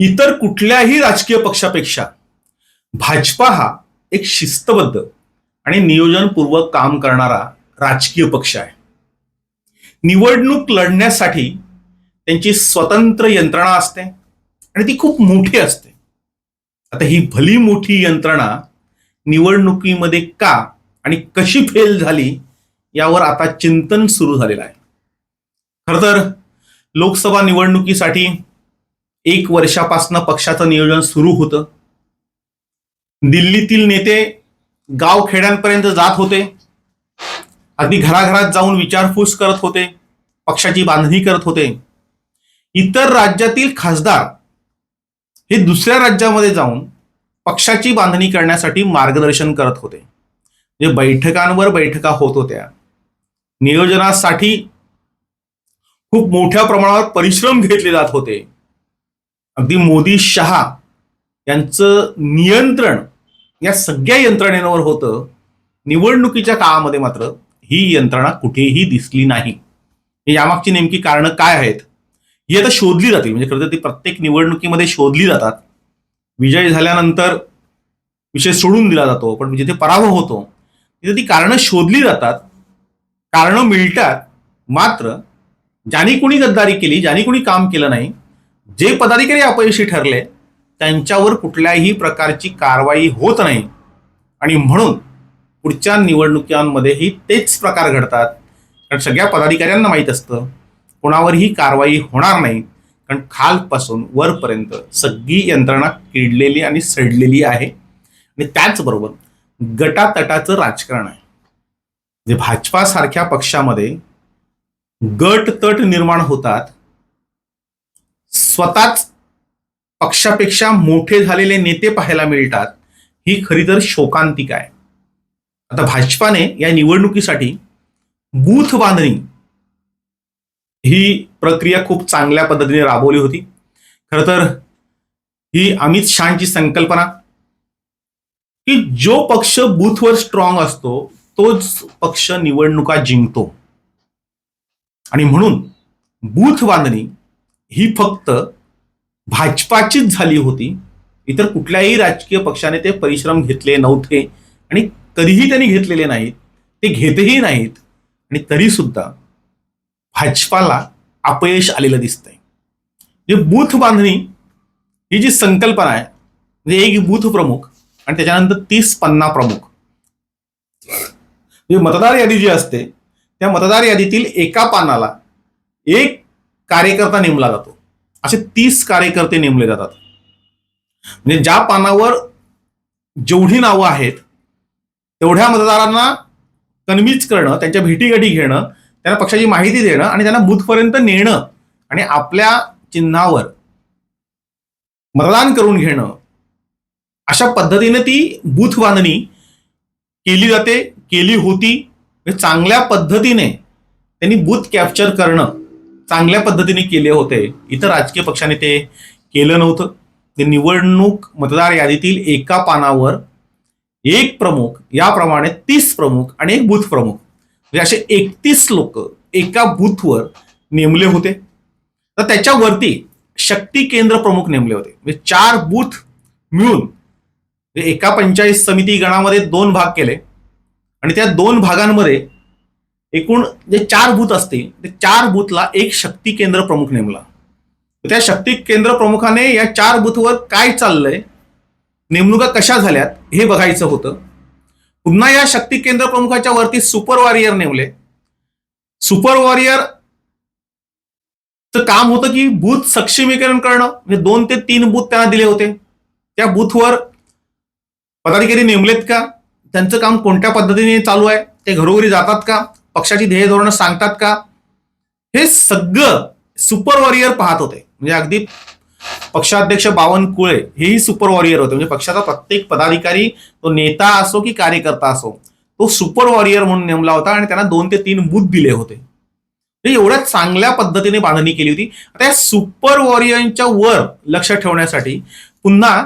इतर कुठल्याही राजकीय पक्षापेक्षा भाजपा हा एक शिस्तबद्ध आणि नियोजनपूर्वक काम करणारा राजकीय पक्ष आहे. निवडणूक लढण्यासाठी त्यांची स्वतंत्र यंत्रणा असते आणि ती खूप मोठी असते. आता ही भली मोठी यंत्रणा निवडणुकीमध्ये का आणि कशी फेल झाली यावर आता चिंतन सुरू झालेलं आहे. खरं तर लोकसभा निवडणुकीसाठी एक वर्षापासनं पक्षाचं नियोजन सुरू होतं. दिल्लीतील नेते गाव खेड्यांपर्यंत जात होते. अगदी घराघरात जाऊन विचारपूस करत होते. पक्षाची बांधणी करत होते. इतर राज्यातील खासदार हे दुसऱ्या राज्यामध्ये जाऊन पक्षाची बांधणी करण्यासाठी मार्गदर्शन करत होते. जे बैठकांवर बैठका होत होत्या. नियोजनासाठी खूप मोठ्या प्रमाणावर परिश्रम घेतले जात होते. अगदी मोदी शहा यांचं नियंत्रण या सगळ्या यंत्रणेवर होतं. निवडणुकीच्या काळामध्ये मात्र ही यंत्रणा कुठेही दिसली नाही. हे यामागची नेमकी कारणं काय आहेत? ही आता शोधली जातील. म्हणजे खरं तर ती प्रत्येक निवडणुकीमध्ये शोधली जातात. विजय झाल्यानंतर विषय सोडून दिला जातो. पण जिथे पराभव होतो तिथे ती कारणं शोधली जातात. कारणं मिळतात. मात्र ज्यांनी कोणी गद्दारी केली ज्यांनी कोणी काम केलं नाही जे पदाधिकारी अपयशी ठरले त्यांच्यावर कुठल्याही प्रकारची कारवाई होत नाही. आणि म्हणून पुढच्या निवडणुकांमध्येही तेच प्रकार घडतात. कारण सगळ्या पदाधिकाऱ्यांना माहीत असतं कोणावरही कारवाई होणार नाही. कारण खालपासून वरपर्यंत सगळी यंत्रणा किडलेली आणि सडलेली आहे. आणि त्याचबरोबर गटातटाचं राजकारण आहे. जे भाजपासारख्या पक्षामध्ये गट तट निर्माण होतात स्वतःच पक्षापेक्षा मोठे झालेले नेते पाहायला मिळतात ही खरी तर शोकांतिका आहे. आता भाजपाने या निवडणुकीसाठी बूथ बांधणी ही प्रक्रिया खूप चांगल्या पद्धतीने राबवली होती. खरं तर ही अमित शहाची संकल्पना की जो पक्ष बूथवर स्ट्रॉंग असतो तोच पक्ष निवडणुका जिंकतो. आणि म्हणून बूथ बांधणी ही फक्त भाजपाचीच झाली होती. इतर कुठल्याही राजकीय पक्षाने ते परिश्रम घेतले नव्हते आणि कधीही त्यांनी घेतलेले नाहीत. ते घेतही नाहीत. आणि तरी सुद्धा भाजपाला अपयश आलेलं दिसतंय. जे बूथ बांधणी ही जी संकल्पना आहे म्हणजे एक बूथ प्रमुख आणि त्याच्यानंतर तीस पन्ना प्रमुख. म्हणजे मतदार यादी जी असते त्या मतदार यादीतील एका पानाला एक कार्यकर्ता नेमला जातो. असे तीस कार्यकर्ते नेमले जातात. म्हणजे ज्या पानावर जेवढी नावं आहेत तेवढ्या मतदारांना कन्व्हिन्स करणं त्यांच्या भेटीगाठी घेणं त्यांना पक्षाची माहिती देणं आणि त्यांना बूथपर्यंत नेणं आणि आपल्या चिन्हावर मतदान करून घेणं अशा पद्धतीने ती बूथ बांधणी केली जाते केली होती. म्हणजे चांगल्या पद्धतीने त्यांनी बूथ कॅप्चर करणं चांगल्या पद्धतीने केले होते. इतर राजकीय पक्षाने ते केलं नव्हतं. ते निवडणूक मतदार यादीतील एका पानावर एक प्रमुख याप्रमाणे तीस प्रमुख आणि एक बूथ प्रमुख. म्हणजे असे एकतीस लोक एका बूथवर नेमले होते. तर त्याच्यावरती शक्ती केंद्र प्रमुख नेमले होते. म्हणजे चार बूथ मिळून एका पंचायत समिती गणामध्ये दोन भाग केले. आणि त्या दोन भागांमध्ये एकूण जे चार बूथ असते ते चार बूथला एक शक्ती केंद्र प्रमुख नेमला. त्या शक्ती केंद्र प्रमुखाने या चार बूथवर काय चाललंय नेमणुका कशा झाल्यात हे बघायचं होतं. पुन्हा या शक्ती केंद्र प्रमुखाच्या वरती सुपर वॉरियर नेमले. सुपर वॉरियर काम होतं की बूथ सक्षमीकरण करणं. म्हणजे दोन ते तीन बूथ त्यांना दिले होते. त्या बूथवर पदाधिकारी नेमलेत का? त्यांचं काम कोणत्या पद्धतीने चालू आहे? ते घरोघरी जातात का? पक्षाची ध्येय धोरणं सांगतात का? हे सगळं सुपर वॉरियर पाहत होते. म्हणजे अगदी पक्षाध्यक्ष बावनकुळे हेही सुपर वॉरियर होते. म्हणजे पक्षाचा प्रत्येक पदाधिकारी तो नेता असो की कार्यकर्ता असो तो सुपर वॉरियर म्हणून नेमला होता आणि त्यांना दोन ते तीन बूथ दिले होते. एवढ्या चांगल्या पद्धतीने बांधणी केली होती. आता या सुपर वॉरियरच्या वर लक्ष ठेवण्यासाठी पुन्हा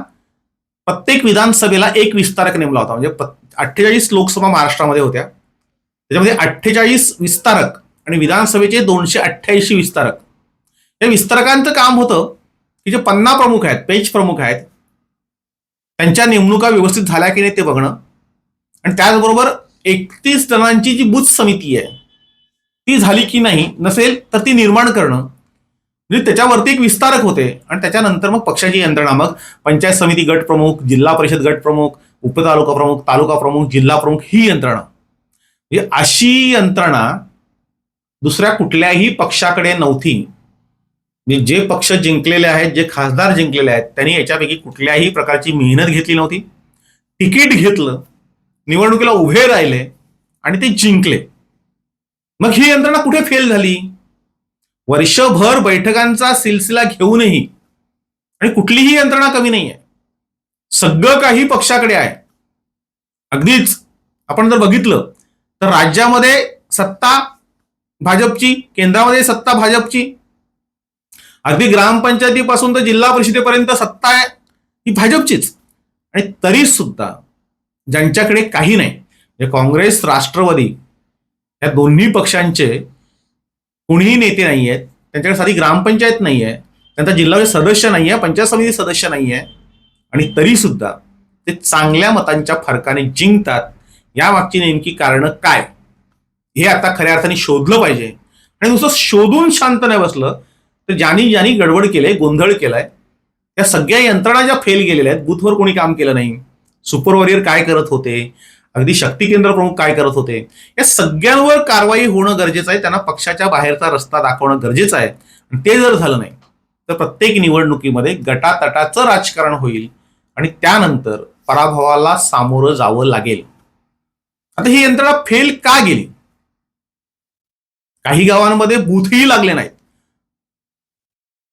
प्रत्येक विधानसभेला एक विस्तारक नेमला होता. म्हणजे अठ्ठेचाळीस लोकसभा महाराष्ट्रामध्ये होत्या. त्याच्यामध्ये अठ्ठेचाळीस विस्तारक आणि विधानसभेचे दोनशे अठ्ठ्याऐंशी विस्तारक. या विस्तारकांचं काम होतं की जे पन्ना प्रमुख आहेत पेज प्रमुख आहेत त्यांच्या नेमणुका व्यवस्थित झाल्या की नाही ते बघणं. आणि त्याचबरोबर एकतीस जणांची जी बूथ समिती आहे ती झाली की नाही नसेल तर ती निर्माण करणं. म्हणजे त्याच्यावरती एक विस्तारक होते आणि त्याच्यानंतर मग पक्षाची यंत्रणा मग पंचायत समिती गट प्रमुख जिल्हा परिषद गट प्रमुख उपतालुका प्रमुख तालुका प्रमुख जिल्हा प्रमुख ही यंत्रणा. म्हणजे अशी यंत्रणा दुसऱ्या कुठल्याही पक्षाकडे नव्हती. म्हणजे जे पक्ष जिंकलेले आहेत जे खासदार जिंकलेले आहेत त्यांनी याच्यापैकी कुठल्याही प्रकारची मेहनत घेतली नव्हती. तिकीट घेतलं निवडणुकीला उभे राहिले आणि ते जिंकले. मग ही यंत्रणा कुठे फेल झाली? वर्षभर बैठकांचा सिलसिला घेऊनही आणि कुठलीही यंत्रणा कमी नाही आहे सगळं काही पक्षाकडे आहे. अगदीच आपण जर बघितलं तर राज्यामध्ये सत्ता भाजपची केंद्रामध्ये सत्ता भाजपची. अगदी ग्रामपंचायतीपासून तर जिल्हा परिषदेपर्यंत सत्ता आहे ही भाजपचीच. आणि तरी सुद्धा ज्यांच्याकडे काही नाही म्हणजे काँग्रेस राष्ट्रवादी या दोन्ही पक्षांचे कोणीही नेते नाही आहेत त्यांच्याकडे साधी ग्रामपंचायत नाही आहे त्यांचा जिल्हा सदस्य नाही आहे पंचायत समिती सदस्य नाही आहे आणि तरी सुद्धा ते चांगल्या मतांच्या फरकाने जिंकतात या मागची नेमकी कारणं काय? हे आता खऱ्या अर्थाने शोधलं पाहिजे. आणि नुसतं शोधून शांत नाही बसलं तर ज्यांनी ज्यांनी गडबड केलंय गोंधळ केलाय त्या सगळ्या यंत्रणा ज्या फेल गेलेल्या आहेत बूथवर कोणी काम केलं नाही. सुपर वॉरियर काय करत होते? अगदी शक्ती केंद्र प्रमुख काय करत होते? या सगळ्यांवर कारवाई होणं गरजेचं आहे. त्यांना पक्षाच्या बाहेरचा रस्ता दाखवणं गरजेचं आहे. आणि ते जर झालं नाही तर प्रत्येक निवडणुकीमध्ये गटातटाचं राजकारण होईल. आणि त्यानंतर पराभवाला सामोरं जावं लागेल. आता ही यंत्रणा फेल का गेली? काही गावांमध्ये बूथही लागले नाहीत.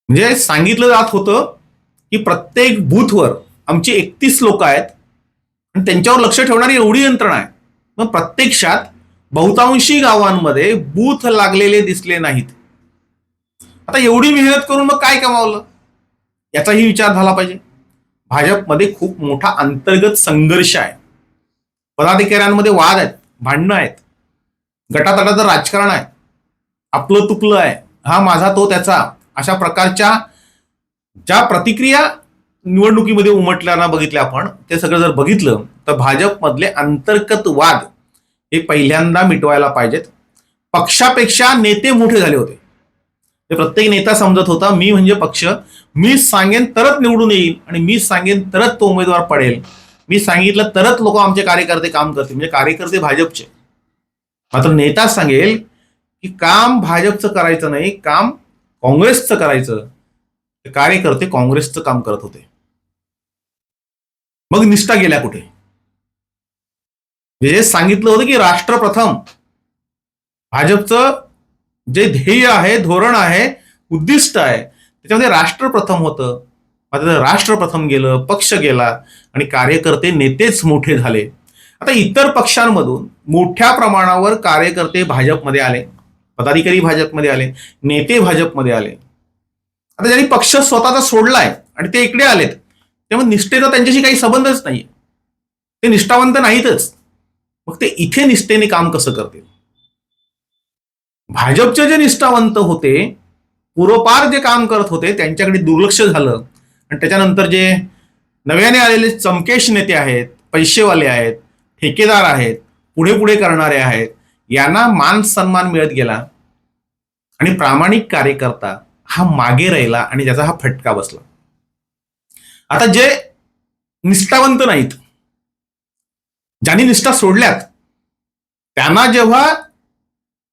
म्हणजे सांगितलं जात होतं की प्रत्येक बूथवर आमची एकतीस लोक आहेत आणि त्यांच्यावर लक्ष ठेवणारी एवढी यंत्रणा आहे. मग प्रत्यक्षात बहुतांशी गावांमध्ये बूथ लागलेले दिसले नाहीत. आता एवढी मेहनत करून मग काय कमावलं? याचाही विचार झाला पाहिजे. भाजपमध्ये खूप मोठा अंतर्गत संघर्ष आहे. पदाधिकाऱ्यांमध्ये वाद आहेत भांडणं आहेत गटातटाचं राजकारण आहे आपलं तुपलं आहे हा माझा तो त्याचा. अशा प्रकारच्या ज्या प्रतिक्रिया निवडणुकीमध्ये उमटल्याना बघितल्या आपण ते सगळं जर बघितलं तर भाजपमधले अंतर्गत वाद हे पहिल्यांदा मिटवायला पाहिजेत. पक्षापेक्षा नेते मोठे झाले होते. ते प्रत्येक नेता समजत होता मी म्हणजे पक्ष. मी सांगेन तरच निवडून येईल आणि मी सांगेन तरच तो उमेदवार पडेल. मी सांगितलं तरच लोक आमचे कार्यकर्ते काम करतील म्हणजे कार्यकर्ते भाजपचे. मात्र नेता सांगेल की काम भाजपचं करायचं नाही काम काँग्रेसचं करायचं. कार्यकर्ते काँग्रेसचं काम करत होते. मग निष्ठा गेल्या कुठे? जे सांगितलं होतं की राष्ट्र प्रथम भाजपचं जे ध्येय आहे धोरण आहे उद्दिष्ट आहे त्याच्यामध्ये राष्ट्र प्रथम होतं. आता राष्ट्र प्रथम गेलं पक्ष गेला आणि कार्यकर्ते नेतेच मोठे झाले. आता इतर पक्षांमधून मोठ्या प्रमाणावर कार्यकर्ते भाजपमध्ये आले. पदाधिकारी भाजपमध्ये आले नेते भाजपमध्ये आले. आता ज्यांनी पक्ष स्वतःचा सोडलाय आणि ते इकडे आलेत त्यामुळे निष्ठेचा त्यांच्याशी काही संबंधच नाही ते निष्ठावंत नाहीतच. मग ते इथे निष्ठेने काम कसं करतील? भाजपचे जे निष्ठावंत होते पूर्वपार जे काम करत होते त्यांच्याकडे दुर्लक्ष झालं. आणि त्याच्यानंतर जे नव्याने आलेले चमकेश नेते आहेत पैसेवाले आहेत ठेकेदार आहेत पुढे पुढे करणारे आहेत यांना मान सन्मान मिळत गेला. आणि प्रामाणिक कार्यकर्ता हा मागे राहिला आणि त्याचा हा फटका बसला. आता जे निष्ठावंत नाहीत ज्यांनी निष्ठा सोडल्यात त्यांना जेव्हा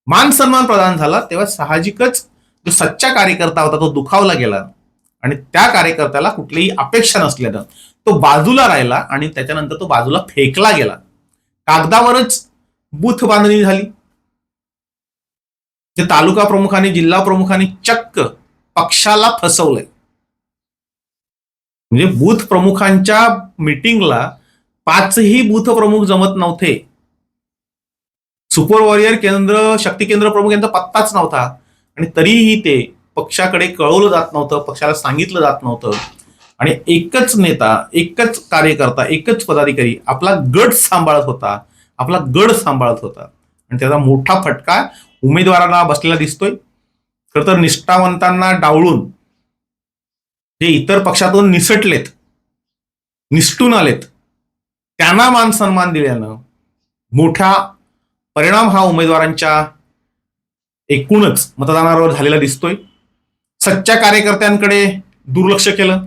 मान सन्मान प्रदान झाला तेव्हा साहजिकच जो सच्चा कार्यकर्ता होता तो दुखावला गेला. आणि त्या कार्यकर्त्याला कुठलीही अपेक्षा नसल्यानं तो बाजूला राहिला आणि त्याच्यानंतर तो बाजूला फेकला गेला. कागदावरच बूथ बांधणी झाली. जे तालुका प्रमुखाने जिल्हा प्रमुखाने चक्क पक्षाला फसवलंय. म्हणजे बूथ प्रमुखांच्या मिटिंगला पाचही बूथ प्रमुख जमत नव्हते. सुपर वॉरियर केंद्र शक्ती केंद्र प्रमुख यांचा पत्ताच नव्हता. आणि तरीही ते पक्षाकडे कळवलं जात नव्हतं पक्षाला सांगितलं जात नव्हतं. आणि एकच नेता एकच कार्यकर्ता एकच पदाधिकारी आपला गट सांभाळत होता आपला गड सांभाळत होता. आणि त्याचा मोठा फटका उमेदवारांना बसलेला दिसतोय. खरं तर निष्ठावंतांना डावळून जे इतर पक्षातून निसटलेत निसटून आलेत त्यांना मान सन्मान दिल्यानं मोठा परिणाम हा उमेदवारांच्या एकूणच मतदानावर झालेला दिसतोय. सच्च्या कार्यकर्त्यांकडे दुर्लक्ष केलं.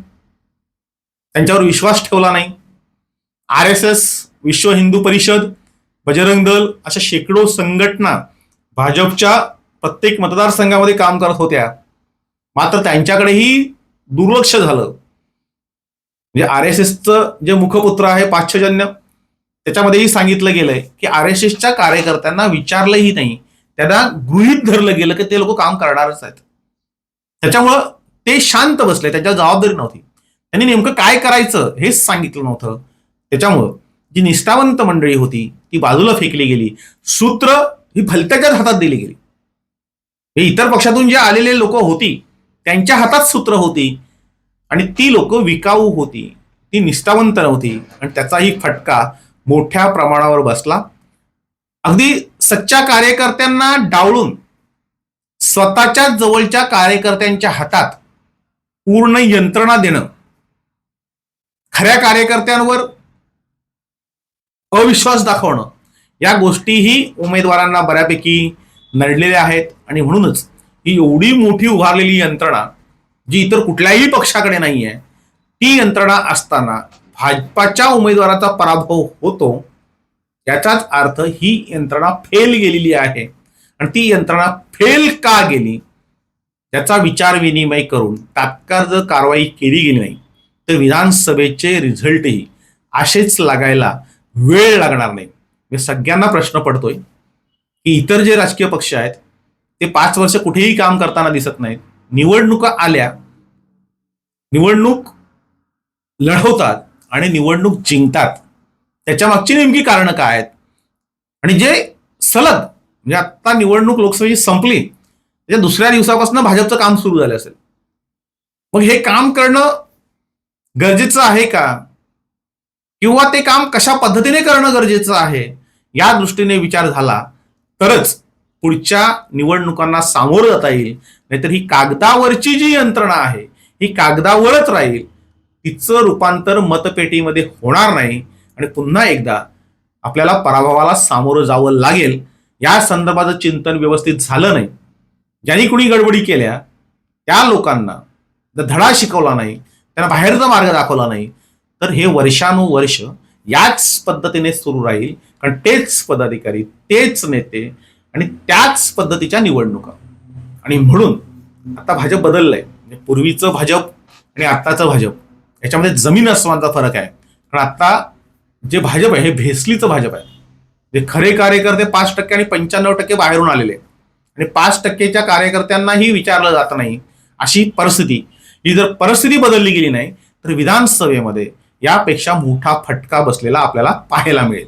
त्यांच्यावर विश्वास ठेवला नाही. आर एस एस विश्व हिंदू परिषद बजरंग दल अशा शेकडो संघटना भाजपच्या प्रत्येक मतदारसंघामध्ये काम करत होत्या. मात्र त्यांच्याकडेही दुर्लक्ष झालं. म्हणजे आर एस एसचं जे मुखपुत्र आहे पाश्चजन्य त्याच्यामध्येही सांगितलं गेलंय की आर एस एसच्या कार्यकर्त्यांना विचारलंही नाही. त्यांना गृहीत धरलं गेलं की ते लोक काम करणारच आहेत. त्याच्यामुळं ते शांत बसले त्याच्यावर जबाबदारी नव्हती. त्यांनी नेमकं काय करायचं हेच सांगितलं नव्हतं. त्याच्यामुळं जी निष्ठावंत मंडळी होती ती बाजूला फेकली गेली. सूत्र ही भलत्याच्याच हातात दिली गेली. हे इतर पक्षातून जे आलेले लोक होती त्यांच्या हातात सूत्र होती आणि ती लोक विकाऊ होती. ती निष्ठावंत नव्हती आणि त्याचाही फटका मोठ्या प्रमाणावर बसला. अगदी सच्च्या कार्यकर्त्यांना डावळून स्वतःच्या जवळच्या कार्यकर्त्यांच्या हातात पूर्ण यंत्रणा देणं खऱ्या कार्यकर्त्यांवर अविश्वास दाखवणं या गोष्टीही उमेदवारांना बऱ्यापैकी नडलेल्या आहेत. आणि म्हणूनच ही एवढी मोठी उभारलेली यंत्रणा जी इतर कुठल्याही पक्षाकडे नाही आहे ती यंत्रणा असताना भाजपाच्या उमेदवाराचा पराभव होतो याचाच अर्थ ही यंत्रणा फेल गेलेली आहे. आणि ती यंत्रणा फेल का गेली त्याचा विचार विनिमय करून तात्काळ जर कारवाई केली गेली नाही तर विधानसभेचे रिझल्टही असेच लागायला वेळ लागणार नाही. मी सगळ्यांना प्रश्न पडतोय की इतर जे राजकीय पक्ष आहेत ते पाच वर्ष कुठेही काम करताना दिसत नाहीत. निवडणुका आल्या निवडणूक लढवतात आणि निवडणूक जिंकतात. त्याच्या मागची नेमकी कारणं काय आहेत? आणि जे सलग म्हणजे आता निवडणूक लोकसभेची संपली त्याच्या दुसऱ्या दिवसापासून भाजपचं काम सुरू झालं असेल. मग हे काम करणं गरजेचं आहे का? किंवा ते काम कशा पद्धतीने करणं गरजेचं आहे? या दृष्टीने विचार झाला तरच पुढच्या निवडणुकांना सामोरं जाता येईल. नाहीतर ही कागदावरची जी यंत्रणा आहे ही कागदावरच राहील. तिचं रूपांतर मतपेटीमध्ये होणार नाही. आणि पुन्हा एकदा आपल्याला पराभवाला सामोरं जावं लागेल. या संदर्भाचं चिंतन व्यवस्थित झालं नाही. ज्यांनी कुणी गडबडी केल्या त्या लोकांना जर धडा शिकवला नाही त्यांना बाहेरचा मार्ग दाखवला नाही तर हे वर्षानुवर्ष याच पद्धतीने सुरू राहील. कारण तेच पदाधिकारी तेच नेते आणि त्याच पद्धतीच्या निवडणुका. आणि म्हणून आता भाजप बदललंय. म्हणजे पूर्वीचं भाजप आणि आत्ताचं भाजप याच्यामध्ये जमीन अस्मानचा फरक आहे. कारण आता जे भाजप आहे हे भेसलीचं भाजप आहे. जे खरे कार्यकर्ते पाच टक्के आणि पंच्याण्णव टक्के बाहेरून आलेले आणि पाच टक्केच्या कार्यकर्त्यांनाही विचारलं जात नाही अशी परिस्थिती. ही जर परिस्थिती बदलली गेली नाही तर विधानसभेमध्ये यापेक्षा मोठा फटका बसलेला आपल्याला पाहायला मिळेल.